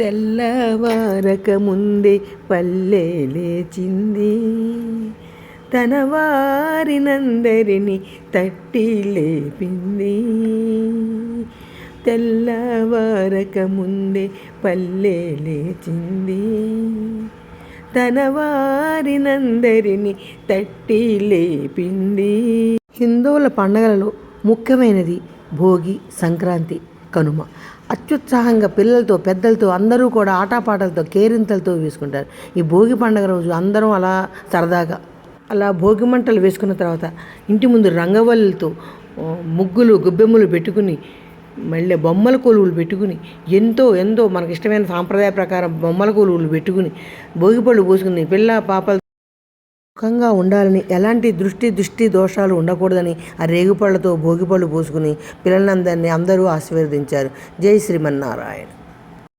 తెల్లవారక ముందే పల్లె లేచింది. తన వారినందరినీ తట్టి లేపింది. తెల్లవారక ముందే పల్లె లేచింది. తన వారినందరినీ తట్టి లేపింది. హిందువుల పండగలలో ముఖ్యమైనది భోగి సంక్రాంతి. కనుమ. అత్యుత్సాహంగా పిల్లలతో పెద్దలతో అందరూ కూడా ఆటపాటలతో కేరింతలతో వేసుకుంటారు. ఈ భోగి పండుగ రోజు అందరం అలా సరదాగా అలా భోగి మంటలు వేసుకున్న తర్వాత ఇంటి ముందు రంగవల్లులతో ముగ్గులు గొబ్బెమ్మలు పెట్టుకుని మళ్ళీ బొమ్మల కొలువులు పెట్టుకుని ఎంతో ఎంతో మనకి ఇష్టమైన సాంప్రదాయ ప్రకారం బొమ్మల కొలువులు పెట్టుకుని భోగిపళ్ళు పోసుకుని పిల్ల పాపలు సుఖంగా ఉండాలని ఎలాంటి దృష్టి దృష్టి దోషాలు ఉండకూడదని ఆ రేగుపళ్ళతో భోగిపళ్ళు పోసుకుని పిల్లలందరినీ అందరూ ఆశీర్వదించారు. జై శ్రీమన్నారాయణ.